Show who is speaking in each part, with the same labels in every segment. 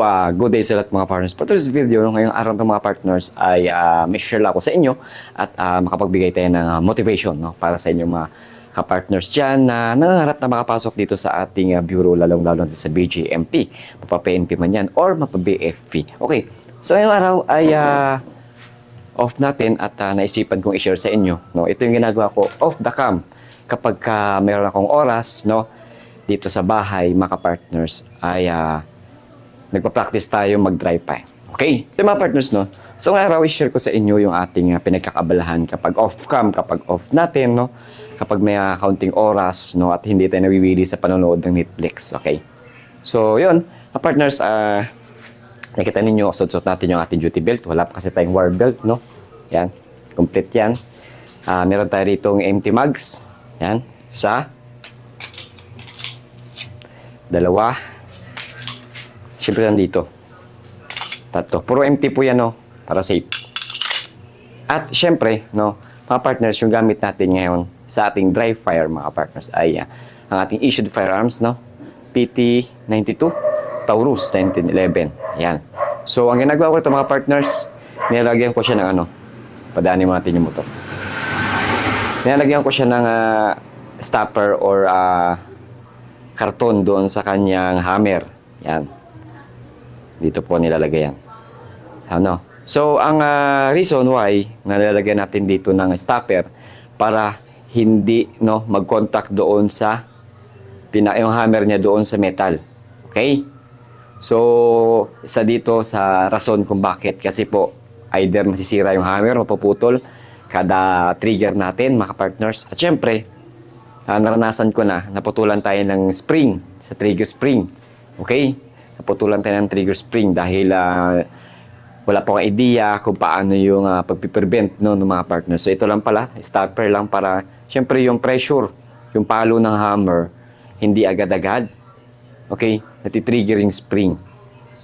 Speaker 1: So, uh, good day sa lahat mga partners. For today's video, ngayong araw ng mga partners ay uh, may share ako sa inyo at uh, makapagbigay tayo ng uh, motivation no, para sa inyong mga kapartners dyan na nangangarap na makapasok dito sa ating uh, bureau, lalong-lalo sa BGMP, mapa-PNP man yan, or mapa-BFP. Okay, so ngayong araw ay uh, off natin at uh, naisipan kong i-share sa inyo. No? Ito yung ginagawa ko off the cam kapag ka mayroon akong oras no, dito sa bahay, mga partners ay uh, nagpa-practice tayo mag-dry pie. Okay? Ito mga partners, no? So, ngayong araw, i-share ko sa inyo yung ating uh, pinagkakabalahan kapag off-cam, kapag off natin, no? Kapag may uh, counting oras, no? At hindi tayo nawiwili sa panonood ng Netflix. Okay? So, yun. Mga partners, ah... nakita ninyo, suot natin yung ating duty belt. Wala pa kasi tayong war belt, no? Yan. Complete yan. Ah, meron tayo rito ng empty mugs. Yan. Sa dalawa, Siyempre nandito. Tatlo. Puro empty po yan, no? Para safe. At siyempre, no, mga partners, yung gamit natin ngayon sa ating dry fire, mga partners, ay ah, ang ating issued firearms, no? PT-92, Taurus 1911. Yan. So, ang ginagawa ko ito, mga partners, nilagyan ko siya ng ano, padaanin mo natin yung motor. Nilagyan ko siya ng ah, stopper or ah, karton doon sa kanyang hammer. Yan. Dito po nilalagay yan. Ano? So, ang ah, reason why nalalagyan natin dito ng stopper para hindi no mag-contact doon sa pina yung hammer niya doon sa metal. Okay? So, isa dito sa rason kung bakit kasi po either masisira yung hammer, mapuputol kada trigger natin, mga partners. At syempre, ah, naranasan ko na, naputulan tayo ng spring, sa trigger spring. Okay? Naputulan tayo ng trigger spring dahil ah, wala po akong idea kung paano yung uh, pagpiprevent no, ng mga partners. So ito lang pala, stopper lang para, syempre yung pressure, yung palo ng hammer, hindi agad-agad. Okay? Natitrigger yung spring.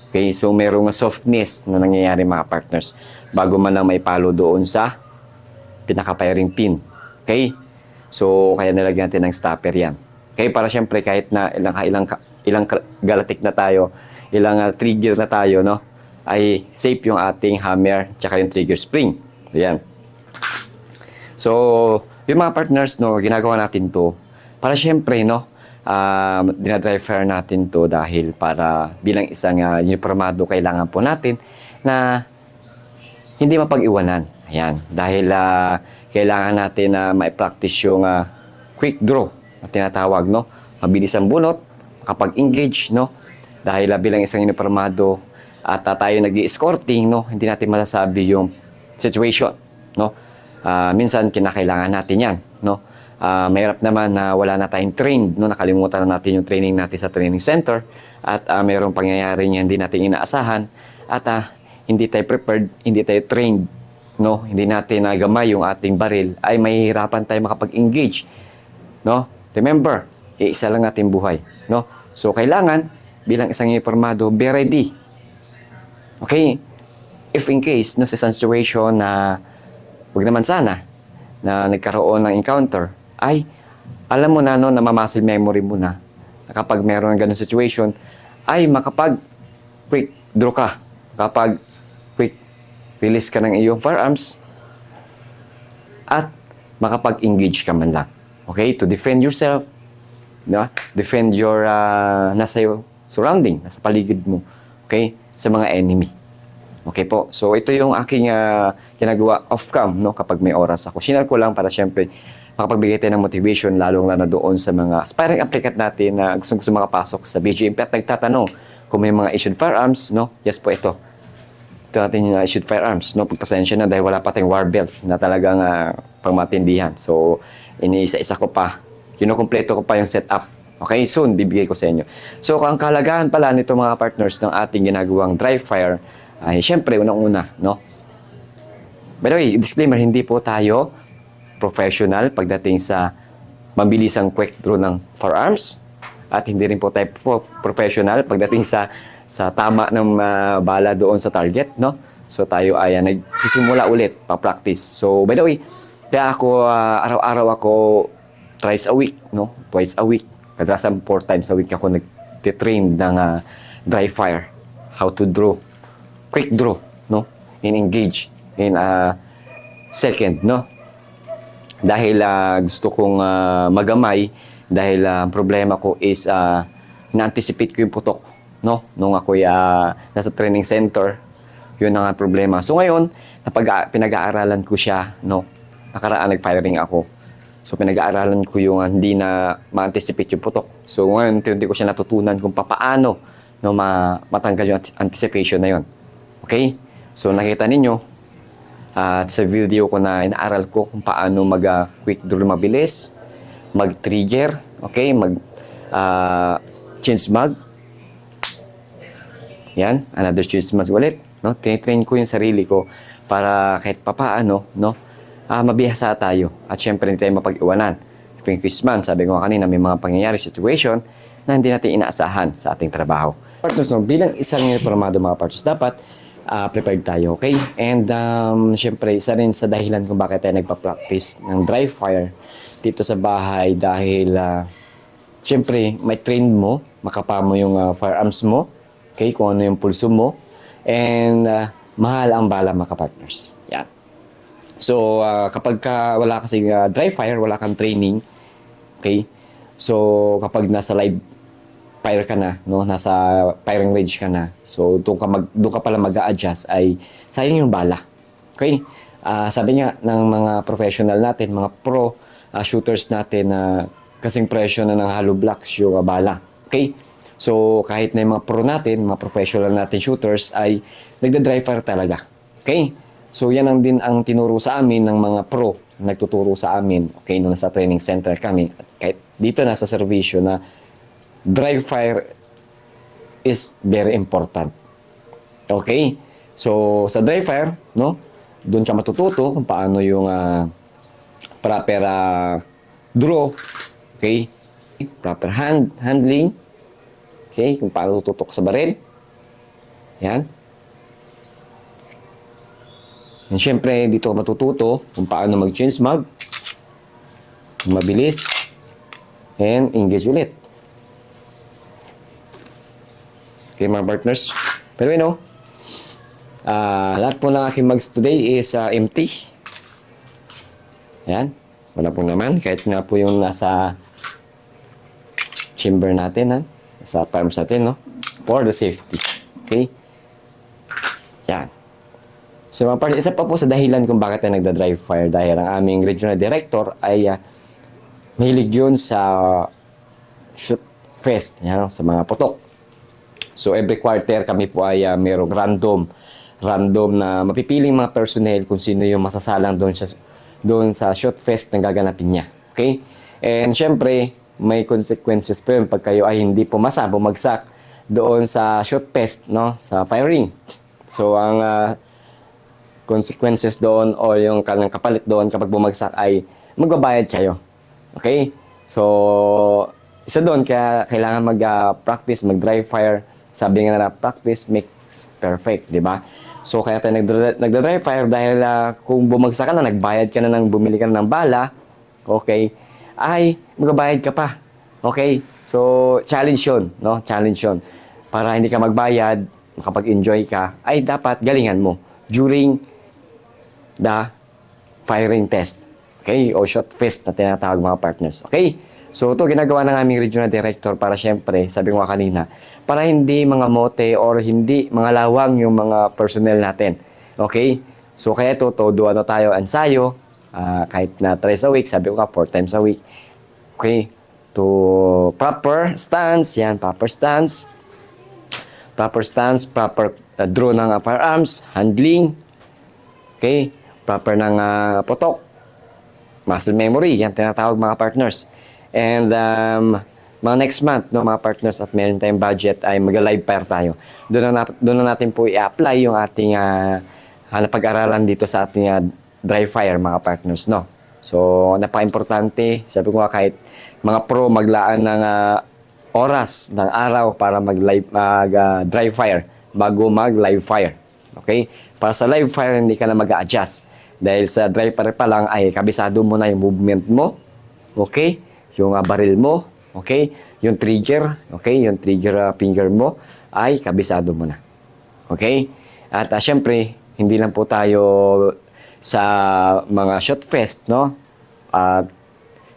Speaker 1: Okay? So merong softness na nangyayari mga partners bago man lang may palo doon sa pinaka-firing pin. Okay? So, kaya nilagyan natin ng stopper yan. Okay? Para syempre, kahit na ilang, ilang, ilang galatik na tayo, ilang uh, trigger na tayo, no? ay safe yung ating hammer tsaka yung trigger spring. Ayan. So, yung mga partners, no, ginagawa natin to para syempre, no, um, dinadrive fire natin to dahil para bilang isang uh, uniformado kailangan po natin na hindi mapag-iwanan. Ayan. Dahil ah, kailangan natin na ma-practice yung ah, quick draw na tinatawag, no? Mabilis ang bunot, makapag-engage, no? Dahil ah, bilang isang uniformado at ah, tayo nag-escorting, no? Hindi natin masasabi yung situation, no? Ah, minsan kinakailangan natin yan, no? Ah, mahirap naman na wala na tayong trained, no? Nakalimutan na natin yung training natin sa training center at ah, mayroong pangyayari niya hindi natin inaasahan at ah, hindi tayo prepared, hindi tayo trained, no? Hindi natin nagamay yung ating baril, ay mahihirapan tayo makapag-engage, no? Remember, iisa lang natin buhay, no? So, kailangan, bilang isang uniformado, be ready. Okay? If in case, no, sa situation na, wag naman sana, na nagkaroon ng encounter, ay, alam mo na, no, na mamasil memory mo na, na kapag meron ng ganun situation, ay makapag quick draw ka. Kapag quick release ka ng iyong firearms at makapag-engage ka man lang. Okay? To defend yourself, no? defend your uh, nasa surrounding, nasa paligid mo. Okay? Sa mga enemy. Okay po. So ito yung aking uh, ginagawa off cam no kapag may oras ako. Sinare ko lang para syempre makapagbigay tayo ng motivation lalong lalo doon sa mga aspiring applicant natin na gusto gusto makapasok sa BGMP at nagtatanong kung may mga issued firearms, no? Yes po ito. Ito natin yung uh, issued firearms, no? Pagpasensya na dahil wala pa tayong war belt na talagang uh, pangmatindihan. So, iniisa-isa ko pa. Kinukumpleto ko pa yung setup. Okay, soon bibigay ko sa inyo. So, ang kalagahan pala nito mga partners ng ating ginagawang dry fire ay syempre unang-una, no? By the way, disclaimer, hindi po tayo professional pagdating sa mabilisang quick draw ng firearms at hindi rin po tayo po professional pagdating sa sa tama ng ah, bala doon sa target, no? So tayo ay uh, nagsisimula ulit pa-practice. So by the way, kaya ako ah, araw-araw ako thrice a week, no? Twice a week. Kadalasan four times a week ako nag-train ng ah, dry fire. How to draw. Quick draw, no? In engage. In a second, no? dahil ah, gusto kong ah, magamay dahil ah, ang problema ko is ah, na-anticipate ko yung putok no nung ako nasa training center yun ang ah, problema so ngayon napag pinag-aaralan ko siya no nakaraan nag-firing ako so pinag-aaralan ko yung ah, hindi na ma-anticipate yung putok so ngayon unti ko siya natutunan kung paano no ma matanggal yung anticipation na yun okay so nakita ninyo at sa video ko na inaaral ko kung paano mag ah, draw mabilis, mag-trigger, okay, mag ah, change mag. Yan, another change mag ulit, no? Tinitrain ko yung sarili ko para kahit papaano, no? Ah, mabihasa tayo at syempre hindi tayo mapag-iwanan. Tuwing Christmas, sabi ko kanina, may mga pangyayari situation na hindi natin inaasahan sa ating trabaho. Partners, no, bilang isang reformado mga partners, dapat ah, prepared tayo, okay? And um, syempre, isa rin sa dahilan kung bakit tayo nagpa-practice ng dry fire dito sa bahay dahil ah, syempre, may train mo, makapa mo yung ah, firearms mo, okay? Kung ano yung pulso mo, and ah, mahal ang bala mga partners. Yan. So, ah, kapag ka, wala kasi dry fire, wala kang training, okay? So, kapag nasa live fire ka na, no? Nasa firing range ka na. So, doon ka, mag, doon ka pala mag-a-adjust ay sayang yung bala. Okay? Ah, sabi nga ng mga professional natin, mga pro ah, shooters natin na kasing presyo na ng hollow blocks yung ah, bala. Okay? So, kahit na yung mga pro natin, mga professional natin shooters ay nagda-dry fire talaga. Okay? So, yan ang din ang tinuro sa amin ng mga pro nagtuturo sa amin. Okay, nung nasa training center kami. At kahit dito na sa servisyo na dry fire is very important. Okay? So, sa dry fire, no? Doon ka matututo kung paano yung ah, proper ah, draw. Okay? Proper hand handling. Okay? Kung paano tututok sa baril. Yan. And syempre, dito ka matututo kung paano mag-change mag. Mabilis. And engage ulit. Okay, mga partners. Pero you know, ah lahat po ng aking mags today is ah, empty. Ayan. Wala pong naman. Kahit nga po yung nasa chamber natin, ha? Sa farms natin, no? For the safety. Okay? Yan. So, mga partners, isa pa po sa dahilan kung bakit tayo nagda-drive fire dahil ang aming regional director ay ah, mahilig yun sa shoot fest, yan, no? sa mga putok. So every quarter kami po ay uh, merong random random na mapipiling mga personnel kung sino yung masasalang doon sa doon sa shot fest na gaganapin niya. Okay? And syempre, may consequences po yun pag kayo ay hindi pumasa, bumagsak doon sa shot fest, no? Sa firing. So ang uh, consequences doon o yung kanang kapalit doon kapag bumagsak ay magbabayad kayo. Okay? So, isa doon, kaya kailangan mag-practice, mag-dry fire. Sabi nga na, practice makes perfect, di ba? So, kaya tayo nagda-dry fire dahil ah, kung bumagsak ka na, nagbayad ka na ng, bumili ka na ng bala, okay, ay, magbabayad ka pa. Okay? So, challenge yun, no? Challenge yun. Para hindi ka magbayad, makapag-enjoy ka, ay dapat galingan mo during the firing test. Okay? O shot fest na tinatawag mga partners. Okay? So, ito ginagawa ng aming regional director para syempre, sabi ko nga kanina, para hindi mga mote or hindi mga lawang yung mga personnel natin. Okay? So, kaya ito, todo ano tayo, ensayo, Ah, kahit na thrice a week, sabi ko ka, four times a week. Okay? To proper stance, yan, proper stance. Proper stance, proper uh, draw ng uh, firearms, handling. Okay? Proper ng uh, putok. Muscle memory, yan tinatawag mga partners. And um, mga next month, no, mga partners, at meron tayong budget, ay mag-live fire tayo. Doon na, doon na natin po i-apply yung ating uh, pag-aralan dito sa ating uh, dry fire, mga partners, no? So, napaka-importante. Sabi ko nga, kahit mga pro maglaan ng ah, oras ng araw para mag-live, mag, ah, dry fire bago mag-live fire. Okay? Para sa live fire, hindi ka na mag-adjust. Dahil sa dry pa lang, ay kabisado mo na yung movement mo. Okay? Yung ah, baril mo. Okay? Yung trigger. Okay? Yung trigger ah, finger mo ay kabisado mo na. Okay? At uh, syempre, hindi lang po tayo sa mga shot fest, no? At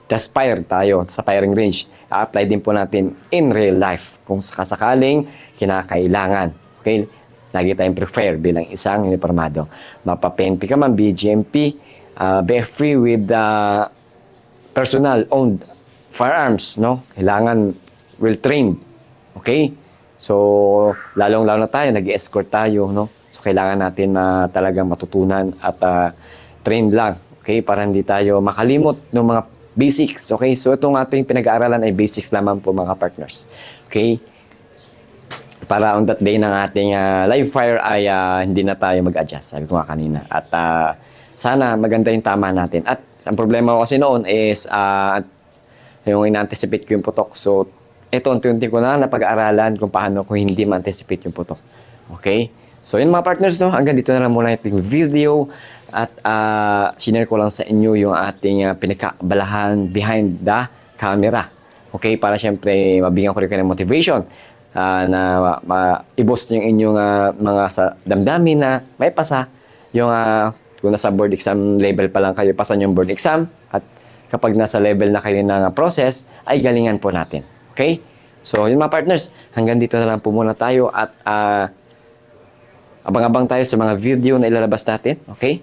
Speaker 1: test fire tayo sa firing range. A-apply din po natin in real life kung sakasakaling kinakailangan. Okay? Lagi tayong prefer bilang isang uniformado. Mapa-PNP ka man, BGMP, uh, BF free with uh, personal owned firearms, no? Kailangan well trained. Okay? So, lalong-lalo na tayo, nag-escort tayo, no? So, kailangan natin na talagang matutunan at uh, trained lang. Okay? Para hindi tayo makalimot ng mga basics. Okay? So, itong ating pinag-aaralan ay basics lamang po mga partners. Okay? Para on that day ng ating ah, live fire ay ah, hindi na tayo mag-adjust. Sabi ko nga kanina. At ah, sana maganda yung tama natin. At ang problema ko kasi noon is ah, yung in-anticipate ko yung putok. So, ito, unti-unti ko na napag-aaralan kung paano ko hindi ma-anticipate yung putok. Okay? So, yun mga partners, no? Hanggang dito na lang muna yung video. At uh, sinare ko lang sa inyo yung ating uh, pinakabalahan behind the camera. Okay? Para syempre, mabigyan ko rin kayo ng motivation ah, na ma- i-boost yung inyong ah, mga sa damdamin na may pasa. Yung ah, kung nasa board exam level pa lang kayo, pasan yung board exam. At kapag nasa level na kayo ng process, ay galingan po natin. Okay? So, yun mga partners, hanggang dito na lang po muna tayo at ah, abang-abang tayo sa mga video na ilalabas natin. Okay?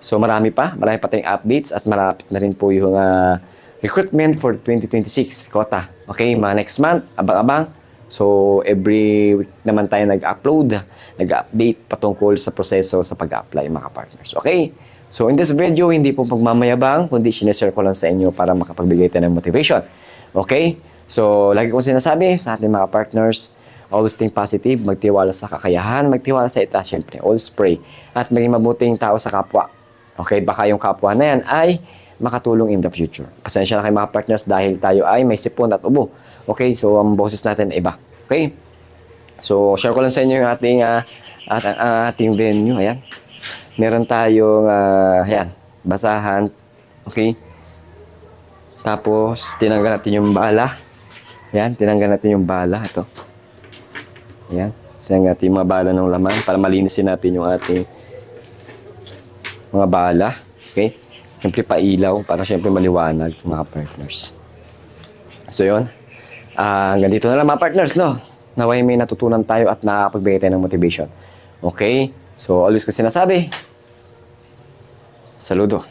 Speaker 1: So, marami pa. Marami pa tayong updates at malapit na rin po yung ah, recruitment for 2026 quota. Okay? Mga next month, abang-abang. So, every week naman tayo nag-upload, nag-update patungkol sa proseso sa pag-apply mga partners. Okay? So, in this video, hindi po pagmamayabang, kundi sineshare ko lang sa inyo para makapagbigay tayo ng motivation. Okay? So, lagi kong sinasabi sa ating mga partners, always think positive, magtiwala sa kakayahan, magtiwala sa ita, syempre, always pray, at maging mabuting tao sa kapwa. Okay, baka yung kapwa na yan ay makatulong in the future. Pasensya na kayo mga partners dahil tayo ay may sipon at ubo. Okay, so ang boses natin iba. Okay? So, share ko lang sa inyo yung ating, ah, at, ang ating venue. Ayan. Meron tayong, ah, ayan, basahan. Okay? Tapos, tinanggal natin yung bala. Ayan, tinanggal natin yung bala. Ito. Ayan. Tinanggal natin yung mga bala ng laman para malinisin natin yung ating mga bala. Siyempre pailaw para siyempre maliwanag mga partners. So yun. Ah, hanggang dito na lang mga partners, no? Naway may natutunan tayo at nakapagbigay tayo ng motivation. Okay? So always ko sinasabi, saludo.